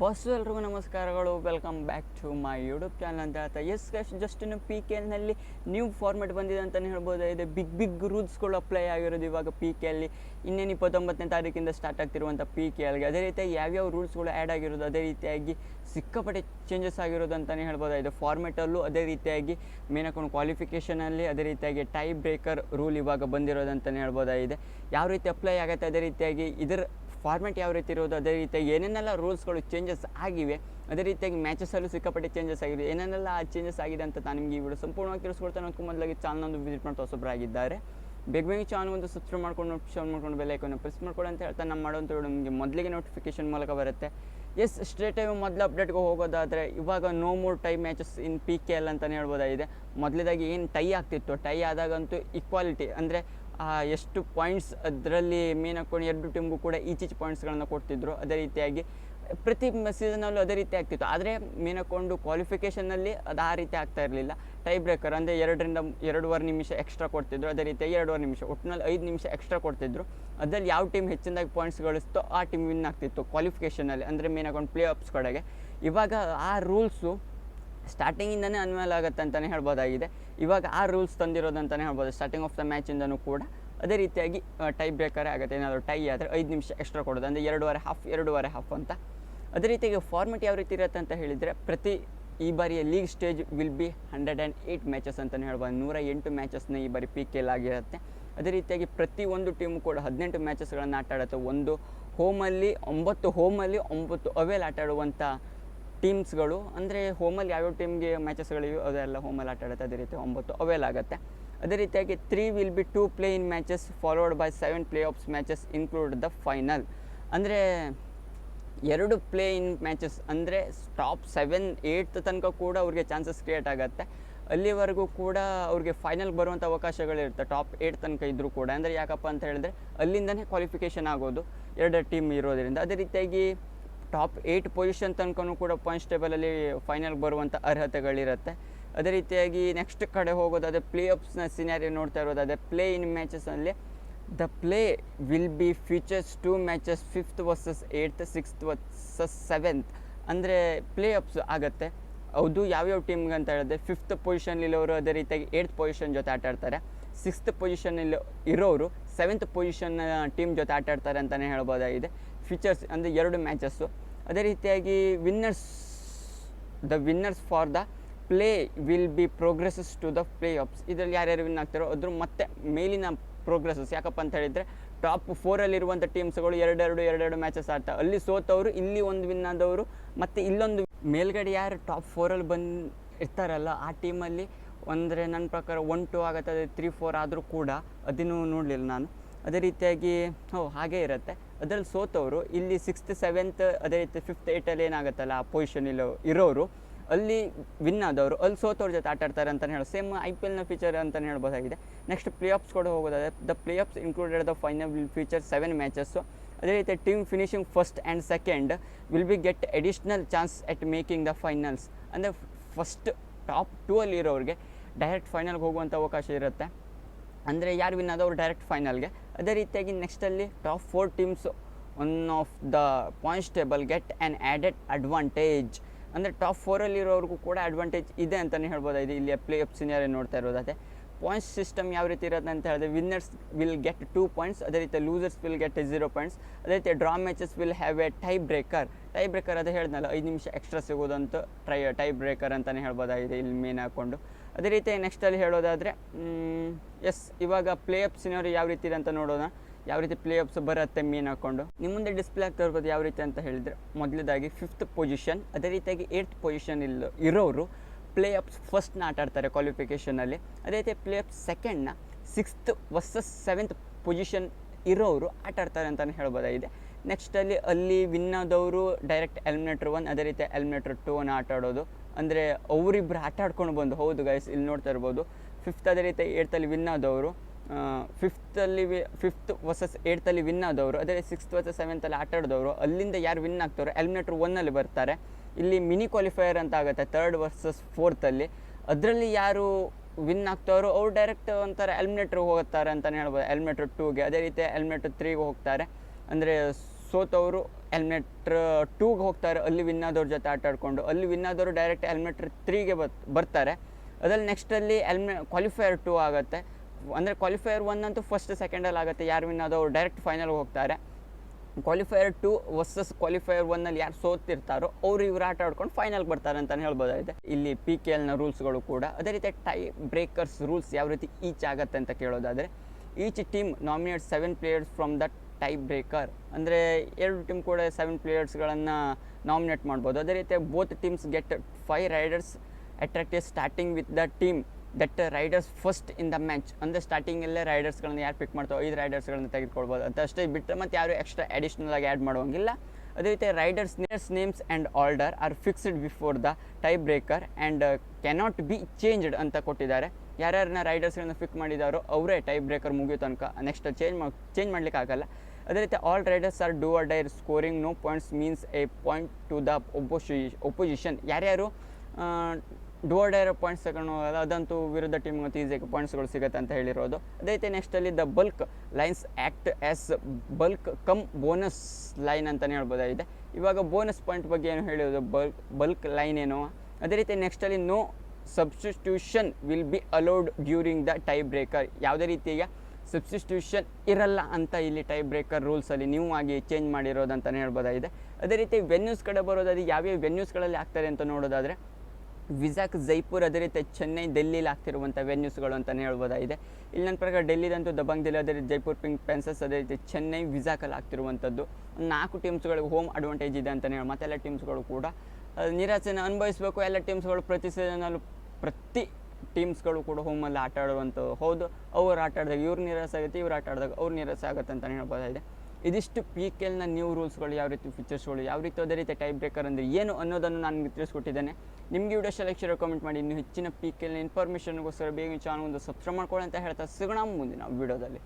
Bus ಎಲ್ರಿಗೂ ನಮಸ್ಕಾರಗಳು. Welcome back to my YouTube channel ಅಂತ ಹೇಳ್ತಾ ಎಸ್ ಗೈಸ್ ಜಸ್ಟ್ ಇನ್ನು ಪಿ ಕೆ ಎಲ್ನಲ್ಲಿ ನ್ಯೂ ಫಾರ್ಮೆಟ್ ಬಂದಿದೆ ಅಂತಲೇ ಹೇಳ್ಬೋದಾಗಿದೆ ಬಿಗ್ ಬಿಗ್ ರೂಲ್ಸ್ಗಳು ಅಪ್ಲೈ ಆಗಿರೋದು ಇವಾಗ ಪಿ ಕೆ ಅಲ್ಲಿ ಇನ್ನೇನು ಇಪ್ಪತ್ತೊಂಬತ್ತನೇ ತಾರೀಕಿಂದ ಸ್ಟಾರ್ಟ್ ಆಗ್ತಿರುವಂಥ ಪಿ ಕೆ ಎಲ್ಗೆ ಅದೇ ರೀತಿಯಾಗಿ ಯಾವ್ಯಾವ ರೂಲ್ಸ್ಗಳು ಆ್ಯಡ್ ಆಗಿರೋದು, ಅದೇ ರೀತಿಯಾಗಿ ಸಿಕ್ಕಾಪಟ್ಟೆ ಚೇಂಜಸ್ ಆಗಿರೋದು ಅಂತಲೇ ಹೇಳ್ಬೋದಾಗಿದೆ ಫಾರ್ಮೆಟಲ್ಲೂ ಅದೇ ರೀತಿಯಾಗಿ ಮೇನ್ ಅಕೌಂಟ್ ಕ್ವಾಲಿಫಿಕೇಷನಲ್ಲಿ ಅದೇ ರೀತಿಯಾಗಿ ಟೈ ಬ್ರೇಕರ್ ರೂಲ್ ಇವಾಗ ಬಂದಿರೋದು ಅಂತಲೇ ಹೇಳ್ಬೋದಾಗಿದೆ ಯಾವ ರೀತಿ ಅಪ್ಲೈ ಆಗುತ್ತೆ? ಅದೇ ರೀತಿಯಾಗಿ ಇದರ ಫಾರ್ಮೆಟ್ ಯಾವ ರೀತಿ ಇರೋದು, ಅದೇ ರೀತಿಯಾಗಿ ಏನೇನೆಲ್ಲ ರೂಲ್ಸ್ಗಳು ಚೇಂಜಸ್ ಆಗಿವೆ, ಅದೇ ರೀತಿಯಾಗಿ ಮ್ಯಾಚಸಲ್ಲೂ ಸಿಕ್ಕಾಪಟ್ಟೆ ಚೇಂಜಸ್ ಆಗಿದೆ ಏನೇನೆಲ್ಲ ಆ ಚೇಂಜಸ್ ಆಗಿದೆ ಅಂತ ನಾನು ನಿಮಗೆ ಈ ವಿಡಿಯೋ ಸಂಪೂರ್ಣವಾಗಿ ತಿಳಿಸ್ಕೊಡ್ತಾನೆ ಅದಕ್ಕೂ ಮೊದಲಾಗಿ ಚಾನಲ್ ಒಂದು ವಿಸಿಟ್ ಮಾಡ್ತಾ ಹೊಸಬ್ರಾಗಿದ್ದಾರೆ. ಬೇಗ ಬೇಗ ಚಾನಲ್ ಒಂದು ಸಬ್ಸ್ಕ್ರೈಬ್ ಮಾಡ್ಕೊಂಡು ಶೇರ್ ಮಾಡ್ಕೊಂಡು ಬೆಲ್ ಐಕನ್ನು ಪ್ರೆಸ್ ಮಾಡ್ಕೊಳ್ಳಿ ಅಂತ ಹೇಳ್ತಾ ನಮ್ಮ ಮಾಡೋಂಥ ನಿಮಗೆ ಮೊದಲಿಗೆ ನೋಟಿಫಿಕೇಶನ್ ಮೂಲಕ ಬರುತ್ತೆ. ಎಸ್ ಸ್ಟ್ರೇಟ್ ಟೈಮ್ ಮೊದಲು ಅಪ್ಡೇಟ್ಗೆ ಹೋಗೋದಾದರೆ ಇವಾಗ no more tie matches in P K L ಅಂತಲೇ ಹೇಳ್ಬೋದಾಗಿದೆ. ಮೊದಲೇದಾಗಿ ಏನು ಟೈ ಆಗ್ತಿತ್ತು? ಟೈ ಆದಾಗಂತೂ ಇಕ್ವಾಲಿಟಿ ಅಂದರೆ ಎಷ್ಟು ಪಾಯಿಂಟ್ಸ್ ಅದರಲ್ಲಿ ಮೇನ್ ಹಾಕೊಂಡು ಎರಡು ಟೀಮ್ಗೂ ಕೂಡ ಈಚೀಚ್ ಪಾಯಿಂಟ್ಸ್ಗಳನ್ನು ಕೊಡ್ತಿದ್ರು. ಅದೇ ರೀತಿಯಾಗಿ ಪ್ರತಿ ಸೀಸನಲ್ಲೂ ಅದೇ ರೀತಿ ಆಗ್ತಿತ್ತು. ಆದರೆ ಮೇನ್ ಹಾಕೊಂಡು ಕ್ವಾಲಿಫಿಕೇಷನಲ್ಲಿ ಅದು ಆ ರೀತಿ ಆಗ್ತಾ ಇರಲಿಲ್ಲ. ಟೈ ಬ್ರೇಕರ್ ಅಂದರೆ ಎರಡರಿಂದ ಎರಡೂವರೆ ನಿಮಿಷ ಎಕ್ಸ್ಟ್ರಾ ಕೊಡ್ತಿದ್ರು. ಅದೇ ರೀತಿಯಾಗಿ ಎರಡೂವರೆ ನಿಮಿಷ ಒಟ್ಟಿನಲ್ಲಿ ಐದು ನಿಮಿಷ ಎಕ್ಸ್ಟ್ರಾ ಕೊಡ್ತಿದ್ರು. ಅದರಲ್ಲಿ ಯಾವ ಟೀಮ್ ಹೆಚ್ಚಿನದಾಗಿ ಪಾಯಿಂಟ್ಸ್ ಗಳಿಸ್ತೋ ಆ ಟೀಮ್ ವಿನ್ ಆಗ್ತಿತ್ತು ಕ್ವಾಲಿಫಿಕೇಷನಲ್ಲಿ ಅಂದರೆ ಮೇನ್ ಹಾಕೊಂಡು ಪ್ಲೇ ಆಫ್ಸ್ ಕಡೆಗೆ. ಇವಾಗ ಆ ರೂಲ್ಸು ಸ್ಟಾರ್ಟಿಂಗಿಂದನೇ ಅನ್ವಯ ಆಗುತ್ತೆ ಅಂತಲೇ ಹೇಳ್ಬೋದಾಗಿದೆ. ಇವಾಗ ಆ ರೂಲ್ಸ್ ತಂದಿರೋದು ಅಂತಲೇ ಹೇಳ್ಬೋದು ಸ್ಟಾರ್ಟಿಂಗ್ ಆಫ್ ದ ಮ್ಯಾಚಿಂದನೂ ಕೂಡ ಅದೇ ರೀತಿಯಾಗಿ ಟೈ ಬ್ರೇಕರೇ ಆಗುತ್ತೆ. ಏನಾದರೂ ಟೈ ಆದರೆ ಐದು ನಿಮಿಷ ಎಕ್ಸ್ಟ್ರಾ ಕೊಡೋದು. ಅಂದರೆ ಎರಡೂವರೆ ಹಾಫ್ ಎರಡೂವರೆ ಹಾಫ್ ಅಂತ. ಅದೇ ರೀತಿಯಾಗಿ ಫಾರ್ಮೆಟ್ ಯಾವ ರೀತಿ ಇರುತ್ತೆ ಅಂತ ಹೇಳಿದರೆ, ಪ್ರತಿ ಈ ಬಾರಿಯ league stage will be hundred and eight matches ಅಂತಲೇ ಹೇಳ್ಬೋದು. ನೂರ ಎಂಟು ಮ್ಯಾಚಸ್ನ ಈ ಬಾರಿ ಪಿ ಕೆ ಆಗಿರುತ್ತೆ. ಅದೇ ರೀತಿಯಾಗಿ ಪ್ರತಿ ಒಂದು ಟೀಮು ಕೂಡ ಹದಿನೆಂಟು ಮ್ಯಾಚಸ್ಗಳನ್ನು ಆಟ ಆಡುತ್ತೆ ಒಂದು ಹೋಮಲ್ಲಿ ಒಂಬತ್ತು ಹೋಮಲ್ಲಿ ಒಂಬತ್ತು ಅವೇಲ್ ಆಟ ಆಡುವಂಥ ಟೀಮ್ಸ್ಗಳು ಅಂದರೆ ಹೋಮಲ್ಲಿ ಯಾವ್ಯಾವ ಟೀಮ್ಗೆ ಮ್ಯಾಚಸ್ಗಳಿವೆ ಅದೆಲ್ಲ ಹೋಮಲ್ಲಿ ಆಟ ಆಡುತ್ತೆ, ಅದೇ ರೀತಿ ಒಂಬತ್ತು ಅವೆಲ್ಲ ಆಗುತ್ತೆ. ಅದೇ ರೀತಿಯಾಗಿ three will be two play in matches followed by seven play offs matches include the final ಅಂದರೆ ಎರಡು ಪ್ಲೇ ಇನ್ ಮ್ಯಾಚಸ್ ಅಂದರೆ ಟಾಪ್ ಸೆವೆನ್ ಏಯ್ಟ್ ತನಕ ಕೂಡ ಅವ್ರಿಗೆ ಚಾನ್ಸಸ್ ಕ್ರಿಯೇಟ್ ಆಗುತ್ತೆ. ಅಲ್ಲಿವರೆಗೂ ಕೂಡ ಅವ್ರಿಗೆ ಫೈನಲ್ಗೆ ಬರುವಂಥ ಅವಕಾಶಗಳಿರುತ್ತೆ ಟಾಪ್ ಏಯ್ಟ್ ತನಕ ಇದ್ದರೂ ಕೂಡ. ಅಂದರೆ ಯಾಕಪ್ಪ ಅಂತ ಹೇಳಿದ್ರೆ ಅಲ್ಲಿಂದನೇ ಕ್ವಾಲಿಫಿಕೇಷನ್ ಆಗೋದು ಎರಡು ಟೀಮ್ ಇರೋದರಿಂದ. ಅದೇ ರೀತಿಯಾಗಿ ಟಾಪ್ ಏಯ್ಟ್ ಪೊಸಿಷನ್ ತನಕನೂ ಕೂಡ ಪಾಯಿಂಟ್ಸ್ ಟೇಬಲಲ್ಲಿ ಫೈನಲ್ಗೆ ಬರುವಂಥ ಅರ್ಹತೆಗಳಿರುತ್ತೆ. ಅದೇ ರೀತಿಯಾಗಿ ನೆಕ್ಸ್ಟ್ ಕಡೆ ಹೋಗೋದಾದರೆ ಪ್ಲೇ ಆಫ್ಸ್ನ ಸಿನಾರಿ ನೋಡ್ತಾ ಇರೋದಾದರೆ play in ಮ್ಯಾಚಸ್ನಲ್ಲಿ the play will be features two matches fifth versus eighth sixth versus seventh ಅಂದರೆ ಪ್ಲೇ ಆಫ್ಸ್ ಆಗುತ್ತೆ. ಹೌದು ಯಾವ್ಯಾವ ಟೀಮ್ಗೆ ಅಂತ ಹೇಳಿದ್ರೆ ಫಿಫ್ತ್ ಪೊಸಿಷನ್ಲಿರೋರು ಅದೇ ರೀತಿಯಾಗಿ ಏಯ್ತ್ ಪೊಸಿಷನ್ ಜೊತೆ ಆಟ ಆಡ್ತಾರೆ. ಸಿಕ್ಸ್ತ್ ಪೊಸಿಷನಲ್ಲಿ ಇರೋರು ಸೆವೆಂತ್ ಪೊಸಿಷನ್ ಟೀಮ್ ಜೊತೆ ಆಟ ಆಡ್ತಾರೆ ಅಂತಲೇ ಹೇಳ್ಬೋದಾಗಿದೆ. ಫೀಚರ್ಸ್ ಅಂದರೆ ಎರಡು ಮ್ಯಾಚಸ್ಸು ಅದೇ ರೀತಿಯಾಗಿ winners the winners for the play will be progresses to the play offs ಇದರಲ್ಲಿ ಯಾರ್ಯಾರು ವಿನ್ ಆಗ್ತಾರೋ ಅದ್ರ ಮತ್ತೆ ಮೇಲಿನ ಪ್ರೋಗ್ರೆಸಸ್ ಯಾಕಪ್ಪ ಅಂತ ಹೇಳಿದರೆ ಟಾಪ್ ಫೋರಲ್ಲಿರುವಂಥ ಟೀಮ್ಸ್ಗಳು ಎರಡೆರಡು ಎರಡೆರಡು ಮ್ಯಾಚಸ್ ಆಡ್ತಾ ಅಲ್ಲಿ ಸೋತವರು, ಇಲ್ಲಿ ಒಂದು ವಿನ್ ಆದವರು, ಮತ್ತು ಇಲ್ಲೊಂದು ಮೇಲ್ಗಡೆ ಯಾರು ಟಾಪ್ ಫೋರಲ್ಲಿ ಬಂದು ಇರ್ತಾರಲ್ಲ, ಆ ಟೀಮಲ್ಲಿ ಅಂದರೆ ನನ್ನ ಪ್ರಕಾರ ಒನ್ ಟು ಆಗುತ್ತೆ, ಅದೇ ತ್ರೀ ಫೋರ್ ಆದರೂ ಕೂಡ, ಅದನ್ನು ನೋಡಲಿಲ್ಲ ನಾನು. ಅದೇ ರೀತಿಯಾಗಿ ಹೋ ಹಾಗೇ ಇರುತ್ತೆ. ಅದರಲ್ಲಿ ಸೋತವರು. ಇಲ್ಲಿ ಸಿಕ್ಸ್ತ್ ಸೆವೆಂತ್ ಅದೇ ರೀತಿ ಫಿಫ್ತ್ ಏಯ್ಟಲ್ಲಿ ಏನಾಗುತ್ತಲ್ಲ, ಆ ಪೊಸಿಷನ್ ಇಲ್ಲೋ, ಇರೋರು, ಅಲ್ಲಿ ವಿನ್ ಆದವರು, ಅಲ್ಲಿ ಸೋತವ್ರ ಜೊತೆ ಆಟ ಆಡ್ತಾರೆ ಅಂತಲೇ ಹೇಳೋದು ಸೇಮ್ ಐ ಪಿ ಎಲ್ನ ಫೀಚರ್ ಅಂತಲೇ ಹೇಳ್ಬೋದಾಗಿದೆ. ನೆಕ್ಸ್ಟ್ ಪ್ಲೇ ಆಫ್ಸ್ ಕೂಡ ಹೋಗೋದಾದ್ರೆ the play offs included the final will feature seven matches ಅದೇ ರೀತಿ team finishing first and second will be get additional chance at making the finals ಅಂದರೆ first top two ಅಲ್ಲಿರೋರಿಗೆ direct ಫೈನಲ್ಗೆ ಹೋಗುವಂಥ ಅವಕಾಶ ಇರುತ್ತೆ. ಅಂದರೆ ಯಾರು ವಿನ್ ಆದವರು ಡೈರೆಕ್ಟ್ ಫೈನಲ್ಗೆ ಅದೇ ರೀತಿಯಾಗಿ ನೆಕ್ಸ್ಟಲ್ಲಿ top four teams one of the points table get an added advantage ಅಂದರೆ ಟಾಪ್ ಫೋರಲ್ಲಿರೋರಿಗೂ ಕೂಡ ಅಡ್ವಾಂಟೇಜ್ ಇದೆ ಅಂತಲೇ ಹೇಳ್ಬೋದಾಗಿದೆ. ಇಲ್ಲಿ ಪ್ಲೇ ಆಫ್ ಸಿನಿಯರ್ ನೋಡ್ತಾ ಇರೋದಾದ್ರೆ. ಪಾಯಿಂಟ್ಸ್ ಸಿಸ್ಟಮ್ ಯಾವ ರೀತಿ ಇರುತ್ತೆ ಅಂತ ಹೇಳಿದ್ರೆ winners will get two points ಅದೇ ರೀತಿ losers will get zero points ಅದೇ ರೀತಿ draw matches will have a tie breaker tie breaker ಅದೇ ಹೇಳಿದ್ನಲ್ಲ, ಐದು ನಿಮಿಷ ಎಕ್ಸ್ಟ್ರಾ ಸಿಗೋದಂತ ಟ್ರೈ ಟೈ ಬ್ರೇಕರ್ ಅಂತಲೇ ಹೇಳ್ಬೋದಾಗಿದೆ ಇಲ್ಲಿ ಮೇನ್ ಹಾಕ್ಕೊಂಡು ಅದೇ ರೀತಿ ನೆಕ್ಸ್ಟಲ್ಲಿ ಹೇಳೋದಾದರೆ ಎಸ್ ಇವಾಗ ಪ್ಲೇ ಆಫ್ ಸಿನರಿ ಯಾವ ರೀತಿ ಇದೆ ಅಂತ ನೋಡೋಣ. ಯಾವ ರೀತಿ ಪ್ಲೇ ಅಪ್ಸ್ ಬರುತ್ತೆ ಮೀನ್ ಹಾಕ್ಕೊಂಡು ನಿಮ್ಮ ಮುಂದೆ ಡಿಸ್ಪ್ಲೇ ಆಗ್ತಾ ಇರ್ಬೋದು ಯಾವ ರೀತಿ ಅಂತ ಹೇಳಿದರೆ ಮೊದಲದಾಗಿ ಫಿಫ್ತ್ ಪೊಸಿಷನ್ ಅದೇ ರೀತಿಯಾಗಿ ಏಯ್ಟ್ ಪೊಸಿಷನ್ ಇಲ್ಲ ಇರೋರು ಪ್ಲೇ ಆಫ್ಸ್ ಫಸ್ಟ್ನ ಆಟ ಆಡ್ತಾರೆ ಕ್ವಾಲಿಫಿಕೇಷನಲ್ಲಿ ಅದೇ ರೀತಿ ಪ್ಲೇ ಆಫ್ ಸೆಕೆಂಡ್ನ ಸಿಕ್ಸ್ತ್ ವರ್ಸಸ್ ಸೆವೆಂತ್ ಪೊಸಿಷನ್ ಇರೋರು ಆಟ ಆಡ್ತಾರೆ ಅಂತಲೇ ಹೇಳ್ಬೋದಾಗಿದೆ. ನೆಕ್ಸ್ಟಲ್ಲಿ ಅಲ್ಲಿ ವಿನ್ ಆದವರು ಡೈರೆಕ್ಟ್ ಎಲಿಮಿನೇಟ್ರ್ ಒನ್ ಅದೇ ರೀತಿ ಎಲಿಮಿನೇಟ್ರ್ ಟೂ ಅನ್ನು ಆಟ ಆಡೋದು. ಅಂದರೆ ಅವರಿಬ್ಬರು ಆಟ ಆಡ್ಕೊಂಡು ಬಂದು, ಹೌದು ಗೈಸ್ ಇಲ್ಲಿ ನೋಡ್ತಾ ಇರ್ಬೋದು. ಫಿಫ್ತ್ ಅದೇ ರೀತಿ ಏಟ್ತಲ್ಲಿ ವಿನ್ ಆದವರು. ಫಿಫ್ತಲ್ಲಿ ವಿ ಫಿಫ್ತ್ ವರ್ಸಸ್ ಏಟ್ತಲ್ಲಿ ವಿನ್ ಆದವರು. ಅದೇ ಸಿಕ್ಸ್ತ್ ವರ್ಸಸ್ ಸೆವೆಂತಲ್ಲಿ ಆಟ ಆಡಿದವರು. ಅಲ್ಲಿಂದ ಯಾರು ವಿನ್ ಆಗ್ತಾರೋ ಎಲಿಮಿನೇಟ್ರ್ ಒನ್ನಲ್ಲಿ ಬರ್ತಾರೆ. ಇಲ್ಲಿ ಮಿನಿ ಕ್ವಾಲಿಫೈಯರ್ ಅಂತ ಆಗುತ್ತೆ ಥರ್ಡ್ ವರ್ಸಸ್ ಫೋರ್ತಲ್ಲಿ ಅದರಲ್ಲಿ ಯಾರು ವಿನ್ ಆಗ್ತಾರೋ ಅವ್ರು ಡೈರೆಕ್ಟ್ ಒಂಥರ ಎಲ್ಮಿನೇಟ್ರಿಗೆ ಹೋಗುತ್ತಾರೆ ಅಂತಲೇ ಹೇಳ್ಬೋದು. ಎಲ್ಮಿನೇಟ್ರ್ ಟೂಗೆ ಅದೇ ರೀತಿ ಎಲ್ಮಿನೇಟ್ರ್ ತ್ರೀಗೆ ಹೋಗ್ತಾರೆ. ಅಂದರೆ ಸೋತವರು ಎಲ್ಮಿನೇಟ್ರ್ ಟೂಗೆ ಹೋಗ್ತಾರೆ. ಅಲ್ಲಿ ವಿನ್ ಆದವ್ರ ಜೊತೆ ಆಟ ಆಡ್ಕೊಂಡು. ಅಲ್ಲಿ ವಿನ್ ಆದವರು ಡೈರೆಕ್ಟ್ ಎಲ್ಮೆಟ್ರ್ ತ್ರೀಗೆ ಬರ್ತಾರೆ. ಅದ್ರಲ್ಲಿ ನೆಕ್ಸ್ಟಲ್ಲಿ ಎಲ್ಮೆ ಕ್ವಾಲಿಫೈಯರ್ ಟೂ ಆಗುತ್ತೆ. ಅಂದರೆ ಕ್ವಾಲಿಫೈಯರ್ ಒನ್ ಅಂತೂ ಫಸ್ಟ್ ಸೆಕೆಂಡಲ್ಲಿ ಆಗುತ್ತೆ. ಯಾರು ವಿನ್ ಆದವರು ಡೈರೆಕ್ಟ್ ಫೈನಲ್ಗೆ ಹೋಗ್ತಾರೆ. ಕ್ವಾಲಿಫೈಯರ್ ಟು ವರ್ಸಸ್ ಕ್ವಾಲಿಫೈಯರ್ ಒನ್ನಲ್ಲಿ ಯಾರು ಸೋತಿರ್ತಾರೋ ಅವ್ರು ಇವ್ರು ಆಟ ಆಡ್ಕೊಂಡು ಫೈನಲ್ಗೆ ಬರ್ತಾರೆ ಅಂತಲೇ ಹೇಳ್ಬೋದಾಗಿದೆ. ಇಲ್ಲಿ ಪಿ ಕೆ ಎಲ್ನ ರೂಲ್ಸ್ಗಳು ಕೂಡ ಅದೇ ರೀತಿ ಟೈ ಬ್ರೇಕರ್ಸ್ ರೂಲ್ಸ್ ಯಾವ ರೀತಿ ಈಚ್ ಆಗುತ್ತೆ ಅಂತ ಕೇಳೋದಾದರೆ each team nominate seven players from that tie breaker ಅಂದರೆ ಎರಡು ಟೀಮ್ ಕೂಡ ಸೆವೆನ್ ಪ್ಲೇಯರ್ಸ್ಗಳನ್ನು ನಾಮಿನೇಟ್ ಮಾಡ್ಬೋದು. ಅದೇ ರೀತಿ both teams get five raiders attractive starting with the team that raiders first in the match ಅಂದರೆ ಸ್ಟಾರ್ಟಿಂಗಲ್ಲೇ ರೈಡರ್ಸ್ಗಳನ್ನ ಯಾರು ಪಿಕ್ ಮಾಡ್ತಾರೋ ಐದು ರೈಡರ್ಸ್ಗಳನ್ನ ತೆಗೆದುಕೊಳ್ಬೋದು. ಅಂತ ಅಷ್ಟೇ ಬಿಟ್ಟರೆ ಮತ್ತು ಯಾರು ಎಕ್ಸ್ಟ್ರಾ ಅಡಿಷ್ನಲ್ ಆಗಿ ಆ್ಯಡ್ ಮಾಡುವಂಗಿಲ್ಲ. ಅದೇ ರೀತಿ raiders ನೇರ್ಸ್ names and order are fixed before the tie breaker and cannot be changed ಅಂತ ಕೊಟ್ಟಿದ್ದಾರೆ. ಯಾರ್ಯಾರನ್ನ ರೈಡರ್ಸ್ಗಳನ್ನ ಫಿಕ್ ಮಾಡಿದಾರೋ ಅವರೇ ಟೈ ಬ್ರೇಕರ್ ಮುಗಿಯೋ ತನಕ ನೆಕ್ಸ್ಟ್ ಚೇಂಜ್ ಮಾ ಚೇಂಜ್ ಮಾಡಲಿಕ್ಕೆ ಆಗಲ್ಲ. ಅದೇ ರೀತಿ all raiders are do or die scoring no points means a point to the ಒಪೋಸಿ opposition ಯಾರ್ಯಾರು ಡೋರ್ ಡೈರ್ ಪಾಯಿಂಟ್ಸ್ ತಗೊಂಡು ಹೋಗೋದು ಅದಂತೂ ವಿರುದ್ಧ ಟೀಮ್ಗೆ ಮತ್ತು ಈಸಿಯಾಗಿ ಪಾಯಿಂಟ್ಸ್ಗಳು ಸಿಗುತ್ತೆ ಅಂತ ಹೇಳಿರೋದು. ಅದೇ ರೀತಿ ನೆಕ್ಸ್ಟಲ್ಲಿ the baulk lines act as baulk cum bonus line ಅಂತಲೇ ಹೇಳ್ಬೋದಾಗಿದೆ. ಇವಾಗ ಬೋನಸ್ ಪಾಯಿಂಟ್ ಬಗ್ಗೆ ಏನು ಹೇಳೋದು ಬಲ್ಕ್ ಬಲ್ಕ್ ಲೈನ್ ಏನು? ಅದೇ ರೀತಿ ನೆಕ್ಸ್ಟಲ್ಲಿ no substitution will be allowed during the tie breaker ಯಾವುದೇ ರೀತಿಯ ಸಬ್ಸ್ಟಿಟ್ಯೂಷನ್ ಇರಲ್ಲ ಅಂತ ಇಲ್ಲಿ ಟೈ ಬ್ರೇಕರ್ ರೂಲ್ಸಲ್ಲಿ ನೀವು ಆಗಿ ಚೇಂಜ್ ಮಾಡಿರೋದು ಅಂತಲೇ ಹೇಳ್ಬೋದಾಗಿದೆ. ಅದೇ ರೀತಿ ವೆನ್ಯೂಸ್ ಕಡೆ ಬರೋದಾದ್ರೆ ಯಾವ್ಯಾವ ವೆನ್ಯೂಸ್ಗಳಲ್ಲಿ ಆಗ್ತಾರೆ ಅಂತ ನೋಡೋದಾದರೆ ವಿಜಾಕ್ ಜೈಪುರ್, ಅದೇ ರೀತಿ ಚೆನ್ನೈ ಡೆಲ್ಲಿಲಿ ಆಗ್ತಿರುವಂಥ ವೆನ್ಯೂಸ್ಗಳು ಅಂತಲೇ ಹೇಳ್ಬೋದಾಗಿದೆ. ಇಲ್ಲಿ ನನ್ನ ಪ್ರಕಾರ ಡೆಲ್ಲಿದಂತೂ ದಬಂಗ್ ಡೆಲ್ಲಿ ಅದೇ ರೀತಿ ಜೈಪುರ್, ಪಿಂಕ್ ಪೆನ್ಸಸ್ ಅದೇ ರೀತಿ ಚೆನ್ನೈ ವಿಜಾಕಲ್ಲಿ ಆಗ್ತಿರುವಂಥದ್ದು. ನಾಲ್ಕು ಟೀಮ್ಸ್ಗಳಿಗೆ ಹೋಮ್ ಅಡ್ವಾಂಟೇಜ್ ಇದೆ ಅಂತಲೇ ಹೇಳಿ ಮತ್ತೆಲ್ಲ ಟೀಮ್ಸ್ಗಳು ಕೂಡ ನಿರಾಸೆನ ಅನುಭವಿಸಬೇಕು. ಎಲ್ಲ ಟೀಮ್ಸ್ಗಳು ಪ್ರತಿ ಸೀಸನಲ್ಲೂ ಪ್ರತಿ ಟೀಮ್ಸ್ಗಳು ಕೂಡ ಹೋಮಲ್ಲಿ ಆಟ ಆಡುವಂಥದ್ದು. ಹೌದು, ಅವ್ರು ಆಟ ಆಡಿದಾಗ ಇವ್ರು ನಿರಾಸೆ ಆಗುತ್ತೆ, ಇವ್ರು ಆಟ ಆಡಿದಾಗ ಅವ್ರು ನಿರಾಸೆ ಆಗುತ್ತೆ ಅಂತಲೇ ಹೇಳ್ಬೋದಾಗಿದೆ. ಇದಿಷ್ಟು ಪಿ ಕೆ ಎಲ್ನ ನ್ಯೂ ರೂಲ್ಸ್ಗಳು ಯಾವ ರೀತಿ ಫೀಚರ್ಸ್ಗಳು ಯಾವ ರೀತಿ ಅದೇ ರೀತಿ ಟೈಪ್ ಬ್ರೇಕರ್ ಅಂದರೆ ಏನು ಅನ್ನೋದನ್ನು ನಾನು ತಿಳಿಸ್ಕೊಟ್ಟಿದ್ದೇನೆ. ನಿಮಗೆ ವಿಡಿಯೋ ಸೆಲೆಕ್ಷನ್ ಕಮೆಂಟ್ ಮಾಡಿ. ಇನ್ನು ಹೆಚ್ಚಿನ ಪಿ ಕೆ ಎಲ್ನ ಇನ್ಫಾರ್ಮೇಷನ್ಗೋಸ್ಕರ ಬೇಗ ಚಾನಲ್ ಒಂದು ಸಬ್ಸ್ಕ್ರೈಬ್ ಮಾಡ್ಕೊಳ್ಳಿ ಅಂತ ಹೇಳ್ತಾ ಸಿಗೋಣ ಮುಂದಿನ ವಿಡಿಯೋದಲ್ಲಿ